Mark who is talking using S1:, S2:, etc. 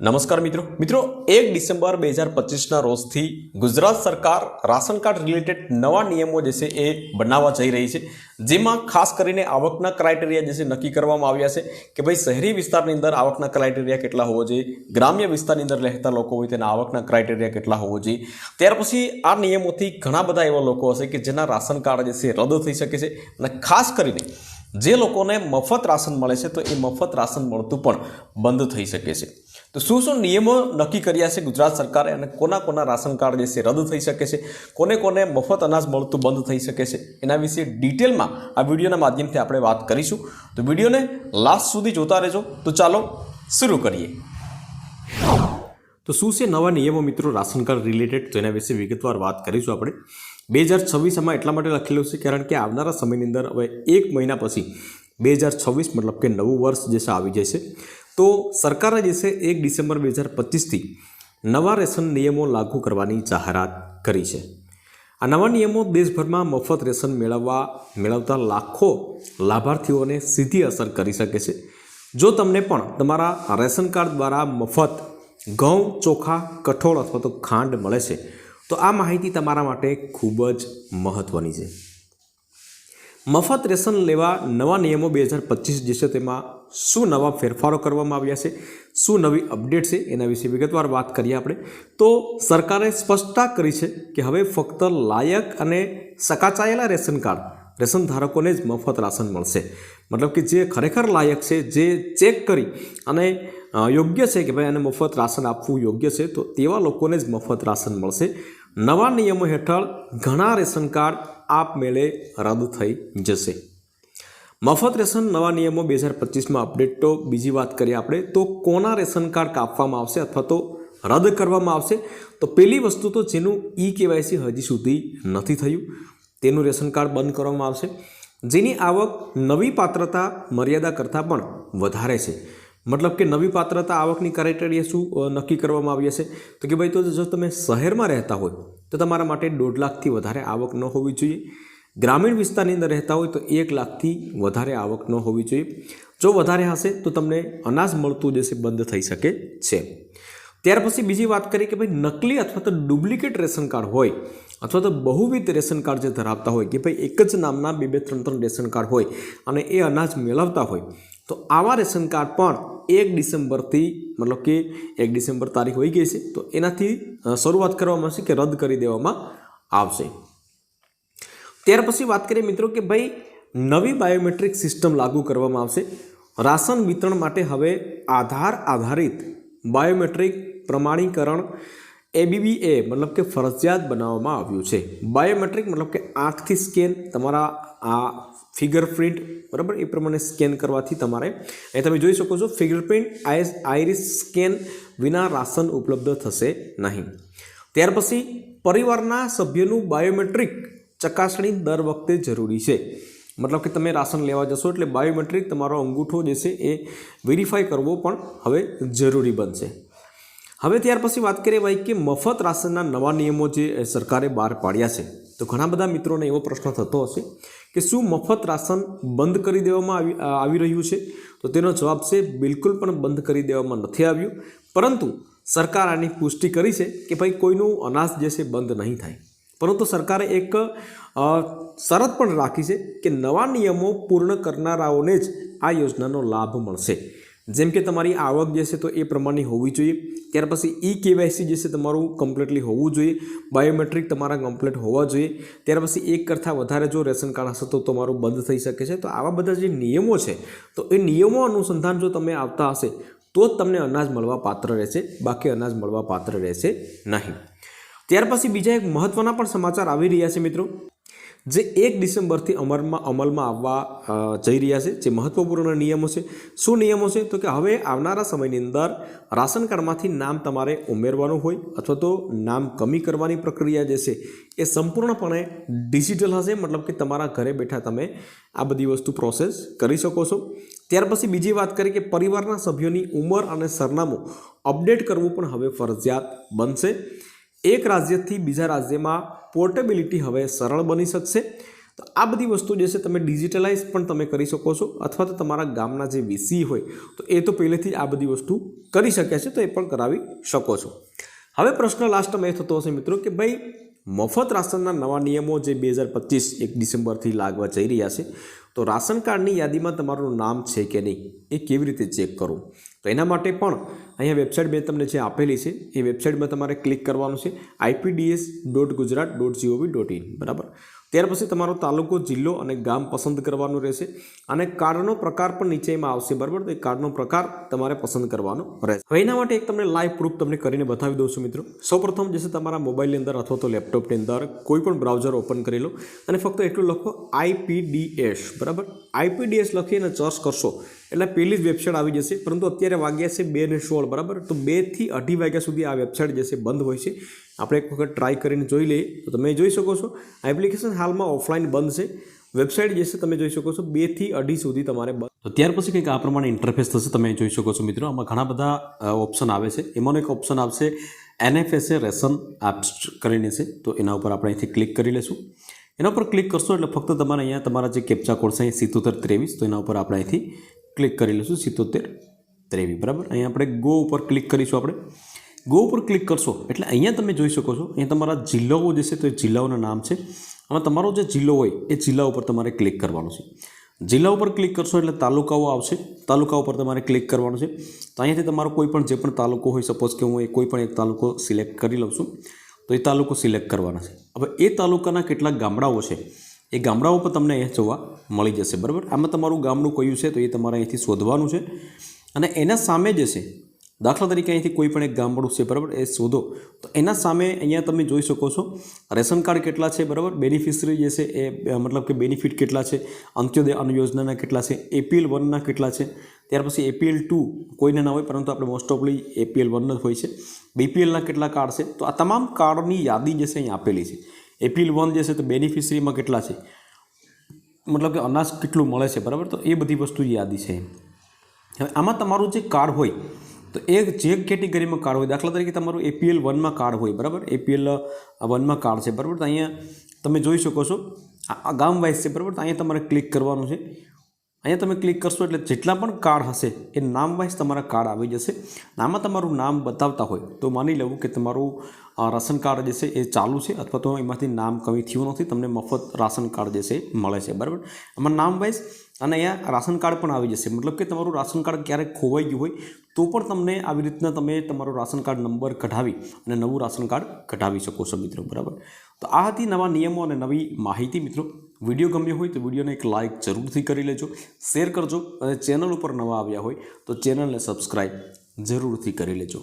S1: નમસ્કાર મિત્રો. મિત્રો, એક ડિસેમ્બર બે હજાર પચીસના રોજથી ગુજરાત સરકાર રાશન કાર્ડ રિલેટેડ નવા નિયમો જે છે એ બનાવવા જઈ રહી છે. જેમાં ખાસ કરીને આવકના ક્રાઇટેરિયા જે છે નક્કી કરવામાં આવ્યા છે કે ભાઈ શહેરી વિસ્તારની અંદર આવકના ક્રાઇટેરિયા કેટલા હોવો જોઈએ, ગ્રામ્ય વિસ્તારની અંદર રહેતા લોકો હોય તેના આવકના ક્રાઇટેરિયા કેટલા હોવો જોઈએ. ત્યાર પછી આ નિયમોથી ઘણા બધા એવા લોકો હશે કે જેના રાશન કાર્ડ જે છે રદ થઈ શકે છે અને ખાસ કરીને જે લોકોને મફત રાશન મળે છે તો એ મફત રાશન મળતું પણ બંધ થઈ શકે છે. તો શું શું નિયમો નક્કી કર્યા છે ગુજરાત સરકારે અને કોના કોના રાશન કાર્ડ જે છે રદ થઈ શકે છે? કોને કોને મફત અનાજ મળતું બંધ થઈ શકે છે? એના વિશે ડિટેલમાં આ વિડીયોના માધ્યમથી આપણે વાત કરીશું. તો વિડીયોને લાસ્ટ સુધી જોતા રહેજો. તો ચાલો શરૂ કરીએ. તો શું છે નવા નિયમો મિત્રો રાશન કાર્ડ રિલેટેડ તો એના વિશે વિગતવાર વાત કરીશું આપણે. બે હજાર છવ્વીસમાં એટલા માટે લખેલું છે કારણ કે આવનારા સમયની અંદર હવે એક મહિના પછી બે હજાર છવ્વીસ મતલબ કે નવું વર્ષ જે છે, આવી જશે. તો સરકારે જે એક ડિસેમ્બર બે હજાર પચીસથી નવા રેશન નિયમો લાગુ કરવાની જાહેરાત કરી છે. આ નવા નિયમો દેશભરમાં મફત રેશન મેળવવા, મેળવતા લાખો લાભાર્થીઓને સીધી અસર કરી શકે છે. જો તમને પણ તમારા રેશન કાર્ડ દ્વારા મફત ઘઉં, ચોખા, કઠોળ અથવા તો ખાંડ મળે છે, તો આ માહિતી તમારા માટે ખૂબ જ મહત્ત્વની છે. મફત રેશન લેવા નવા નિયમો બે હજાર પચીસ જે છે તેમાં શું નવા ફેરફારો કરવામાં આવ્યા છે? શું નવી અપડેટ છે? એના વિશે વિગતવાર વાત કરીએ આપણે. તો સરકારે સ્પષ્ટતા કરી છે કે હવે ફક્ત લાયક અને સકાચાયેલા રેશન કાર્ડ, રેશન ધારકોને જ મફત રાશન મળશે. મતલબ કે જે ખરેખર લાયક છે, જે ચેક કરી અને યોગ્ય છે કે ભાઈ એને મફત રાશન આપવું યોગ્ય છે, તો તેવા લોકોને જ મફત રાશન મળશે. નવા નિયમો હેઠળ ઘણા રેશન કાર્ડ આપમેળે રદ થઈ જશે. મફત રેશન નવા નિયમો બે હજાર પચીસમાં અપડેટ તો બીજી વાત કરીએ આપણે, તો કોના રેશન કાર્ડ કાપવામાં આવશે અથવા તો રદ કરવામાં આવશે? તો પહેલી વસ્તુ તો જેનું ઈ કેવાયસી હજી સુધી નથી થયું, તેનું રેશન કાર્ડ બંધ કરવામાં આવશે. જેની આવક નવી પાત્રતા મર્યાદા કરતાં પણ વધારે છે. મતલબ કે નવી પાત્રતા આવકની ક્રાઇટેરિયા શું નક્કી કરવામાં આવી હશે? તો કે ભાઈ, તો જો તમે શહેરમાં રહેતા હોય, તો તમારા માટે દોઢ લાખથી વધારે આવક ન હોવી જોઈએ. ગ્રામીણ વિસ્તારની અંદર રહેતા હોય તો એક લાખથી વધારે આવક ન હોવી જોઈએ. જો વધારે હશે તો તમને અનાજ મળતું જશે બંધ થઈ શકે છે. ત્યાર પછી બીજી વાત કરીએ કે ભાઈ નકલી અથવા તો ડુપ્લિકેટ રેશન કાર્ડ હોય અથવા તો બહુવિધ રેશન કાર્ડ જે ધરાવતા હોય કે ભાઈ એક જ નામના બે બે ત્રણ ત્રણ રેશન કાર્ડ હોય અને એ અનાજ મેળવતા હોય, તો આવા રેશન કાર્ડ પણ એક ડિસેમ્બરથી મતલબ કે એક ડિસેમ્બર તારીખ હોઈ ગઈ છે, તો એનાથી શરૂઆત કરવામાં આવશે કે રદ કરી દેવામાં આવશે. ત્યાર પછી વાત કરીએ મિત્રો કે ભાઈ, નવી બાયોમેટ્રિક સિસ્ટમ લાગુ કરવામાં આવશે. રાશન વિતરણ માટે હવે આધાર આધારિત બાયોમેટ્રિક પ્રમાણીકરણ એબીબીએ મતલબ કે ફરજિયાત બનાવવામાં આવ્યું છે. બાયોમેટ્રિક મતલબ કે આંખથી સ્કેન તમારા આ ફિગર પ્રિન્ટ બરાબર? એ પ્રમાણે સ્કેન કરવાથી તમારે, અહીં તમે જોઈ શકો છો fingerprint ice iris scan વિના રાશન ઉપલબ્ધ થશે નહીં. ત્યાર પછી પરિવારના સભ્યનું બાયોમેટ્રિક ચકાસણી દર વખતે જરૂરી છે. મતલબ કે તમે રાશન લેવા જશો એટલે બાયોમેટ્રિક તમારો અંગૂઠો જે છે એ વેરીફાઈ કરવો પણ હવે જરૂરી બનશે. હવે ત્યાર પછી વાત કરીએ ભાઈ કે મફત રાશનના નવા નિયમો જે સરકારે બહાર પાડ્યા છે. તો ઘણા બધા મિત્રોને એવો પ્રશ્ન થતો હશે કે શું મફત રાશન બંધ કરી દેવામાં આવી રહ્યું છે? તો તેનો જવાબ છે બિલકુલ પણ બંધ કરી દેવામાં નથી આવ્યું. પરંતુ સરકાર આની પુષ્ટિ કરી છે કે ભાઈ કોઈનું અનાજ જે છે બંધ નહીં થાય. પરંતુ સરકારે એક શરત પણ રાખી છે કે નવા નિયમો પૂર્ણ કરનારાઓને જ આ યોજનાનો લાભ મળશે. જેમ કે તમારી આવક જે છે તો એ પ્રમાણની હોવી જોઈએ. ત્યાર પછી ઈ કેવાયસી જે છે તમારું કમ્પ્લીટલી હોવું જોઈએ. બાયોમેટ્રિક તમારા કમ્પ્લીટ હોવા જોઈએ. ત્યાર પછી એક કરતાં વધારે જો રેશન કાર્ડ હશે તો તમારું બંધ થઈ શકે છે. તો આવા બધા જે નિયમો છે, તો એ નિયમો અનુસંધાન જો તમે આવતા હશે, તો જ તમને અનાજ મળવા પાત્ર રહેશે. બાકી અનાજ મળવા પાત્ર રહેશે નહીં. ત્યાર પછી બીજા એક મહત્ત્વના પણ સમાચાર આવી રહ્યા છે મિત્રો, જે એક ડિસેમ્બરથી અમલમાં અમલમાં આવવા જઈ રહ્યા છે, જે મહત્ત્વપૂર્ણ નિયમો છે. શું નિયમો છે? તો કે હવે આવનારા સમયની અંદર રાશન કાર્ડમાંથી નામ તમારે ઉમેરવાનું હોય અથવા તો નામ કમી કરવાની પ્રક્રિયા જે છે એ સંપૂર્ણપણે ડિજિટલ હશે, મતલબ કે તમારા ઘરે બેઠા તમે આ બધી વસ્તુ પ્રોસેસ કરી શકો છો. ત્યાર પછી બીજી વાત કરીએ કે પરિવારના સભ્યોની ઉંમર અને સરનામું અપડેટ કરવું પણ હવે ફરજિયાત બનશે. એક રાજ્યથી બીજા રાજ્યમાં પોર્ટેબિલિટી હવે સરળ બની શકશે. તો આ બધી વસ્તુ જે છે તમે ડિજિટલાઇઝ પણ તમે કરી શકો છો અથવા તો તમારા ગામના જે વીસી હોય, તો એ તો પહેલેથી આ બધી વસ્તુ કરી શકે છે, તો એ પણ કરાવી શકો છો. હવે પ્રશ્ન લાસ્ટમાં એ થતો હશે મિત્રો કે ભાઈ, મફત રાશનના નવા નિયમો જે બે હજાર પચીસ એક ડિસેમ્બરથી લાગવા જઈ રહ્યા છે, તો રાશન કાર્ડની યાદીમાં તમારું નામ છે કે નહીં, એ કેવી રીતે ચેક કરવું? તો એના માટે પણ અહીંયા વેબસાઇટ મેં તમને જે આપેલી છે, એ વેબસાઇટમાં તમારે ક્લિક કરવાનું છે IPDS dot Gujarat dot GOV dot in બરાબર? ત્યાર પછી તમારો તાલુકો, જિલ્લો અને ગામ પસંદ કરવાનું રહેશે અને કાર્ડનો પ્રકાર પણ નીચે એમાં આવશે, બરાબર? તો એ કાર્ડનો પ્રકાર તમારે પસંદ કરવાનો રહેશે. હવે એના માટે એક તમને લાઈવ પ્રૂફ તમને કરીને બતાવી દઉં છું મિત્રો. સૌપ્રથમ જે છે તમારા મોબાઈલની અંદર અથવા તો લેપટોપની અંદર કોઈ પણ બ્રાઉઝર ઓપન કરી લો અને ફક્ત એટલું લખો આઈપીડીએસ બરાબર? આઈપીડીએસ લખી અને સર્ચ કરશો એટલે પહેલી જ વેબસાઇટ આવી જશે. પરંતુ અત્યારે વાગ્યા છે બે ને સોળ, બરાબર? તો બેથી અઢી વાગ્યા સુધી આ વેબસાઇટ જે છે બંધ હોય છે. આપણે એક વખત ટ્રાય કરીને જોઈ લઈએ. તો તમે જોઈ શકો છો, આ એપ્લિકેશન હાલમાં ઓફલાઈન બંધ છે. વેબસાઇટ જે છે તમે જોઈ શકો છો બેથી અઢી સુધી તમારે બંધ. તો ત્યાર પછી કંઈક આ પ્રમાણે ઇન્ટરફેસ થશે, તમે જોઈ શકો છો મિત્રો. આમાં ઘણા બધા ઓપ્શન આવે છે. એમાંનો એક ઓપ્શન આવશે એનએફએસએ રેશન એપ્સ કરીને છે. તો એના ઉપર આપણે અહીંથી ક્લિક કરી લઈશું. એના ઉપર ક્લિક કરશો એટલે ફક્ત તમારે અહીંયા તમારા જે કેપ્ચા કોડ છે, સિત્તોતેર ત્રેવીસ, તો એના ઉપર આપણે અહીંથી ક્લિક કરી લઈશું, સિત્તોતેર. ત્રેવીસ, બરાબર? અહીંયા આપણે ગો ઉપર ક્લિક કરીશું આપણે. ગો ઉપર ક્લિક કરશો, એટલે અહીંયા તમે જોઈ શકો છો, અહીંયા તમારા જિલ્લાઓ જે છે તો એ જિલ્લાઓના નામ છે. આમાં તમારો જે જિલ્લો હોય, એ જિલ્લા ઉપર તમારે ક્લિક કરવાનું છે. જિલ્લા ઉપર ક્લિક કરશો એટલે તાલુકાઓ આવશે, તાલુકા ઉપર તમારે ક્લિક કરવાનું છે. તો અહીંયાથી તમારો કોઈ પણ જે પણ તાલુકો હોય સપોઝ કે હું એ કોઈ પણ એક તાલુકો સિલેક્ટ કરી લઉં છું, તો એ તાલુકો સિલેક્ટ કરવાના છે. હવે એ તાલુકાના કેટલાક ગામડાઓ છે એ ગામડાઓ પર તમને જોવા મળી જશે, બરાબર? આમાં તમારું ગામડું કયું છે તો એ તમારે અહીંથી શોધવાનું છે. અને એના સામે જે છે, દાખલા તરીકે અહીંથી કોઈ પણ એક ગામડું છે, બરાબર? એ શોધો. તો એના સામે અહીંયા તમે જોઈ શકો છો, રેશન કાર્ડ કેટલા છે, બરાબર? બેનિફિશરી જે છે એ મતલબ કે બેનિફિટ કેટલા છે? અંત્યોદય અન્ન યોજનાના કેટલા છે? એપીએલ વનના કેટલા છે? ત્યાર પછી એપીએલ ટુ કોઈને ના હોય, પરંતુ આપણે મોસ્ટ ઓફલી એપીએલ વન જ હોય છે. બીપીએલના કેટલા કાર્ડ છે? તો આ તમામ કાર્ડની યાદી જે છે અહીં આપેલી છે. એપીએલ વન જે છે તો બેનિફિશરીમાં કેટલા છે? મતલબ કે અનાજ કેટલું મળે છે, બરાબર? તો એ બધી વસ્તુ યાદી છે. હવે આમાં તમારું જે કાર્ડ હોય, તો એ જે કેટેગરીમાં કાર્ડ હોય, દાખલા તરીકે તમારું એપીએલ વનમાં કાર્ડ હોય, બરાબર? એપીએલ વનમાં કાર્ડ છે, બરાબર? તો અહીંયા તમે જોઈ શકો છો, આ ગામ વાઇઝ છે, બરાબર? તો અહીંયા તમારે ક્લિક કરવાનું છે. અહીંયા તમે ક્લિક કરશો એટલે જેટલા પણ કાર્ડ હશે, એ નામ વાઇઝ તમારા કાર્ડ આવી જશે. આમાં તમારું નામ બતાવતા હોય, તો માની લેવું કે તમારું રાશન કાર્ડ જે છે એ ચાલુ છે, અથવા તો એમાંથી નામ કમી થયું નથી, તમને મફત રાશન કાર્ડ જે છે મળે છે, બરાબર? આમાં નામ વાઇઝ અને અહીંયા રાશન કાર્ડ પણ આવી જશે. મતલબ કે તમારું રાશન કાર્ડ ક્યારેક ખોવાઈ ગયું હોય, તો પણ તમને આવી રીતના તમે તમારો રાશન કાર્ડ નંબર કઢાવી અને નવું રાશન કાર્ડ કઢાવી શકો છો મિત્રો, બરાબર? તો આ હતી નવા નિયમો અને નવી માહિતી મિત્રો. વીડિયો ગમ્યો હોય તો વિડીયોને એક લાઇક જરૂરથી કરી લેજો શેર કરજો અને ચેનલ ઉપર નવા આવ્યા હોય તો ચેનલને સબસ્ક્રાઈબ જરૂરથી કરી લેજો.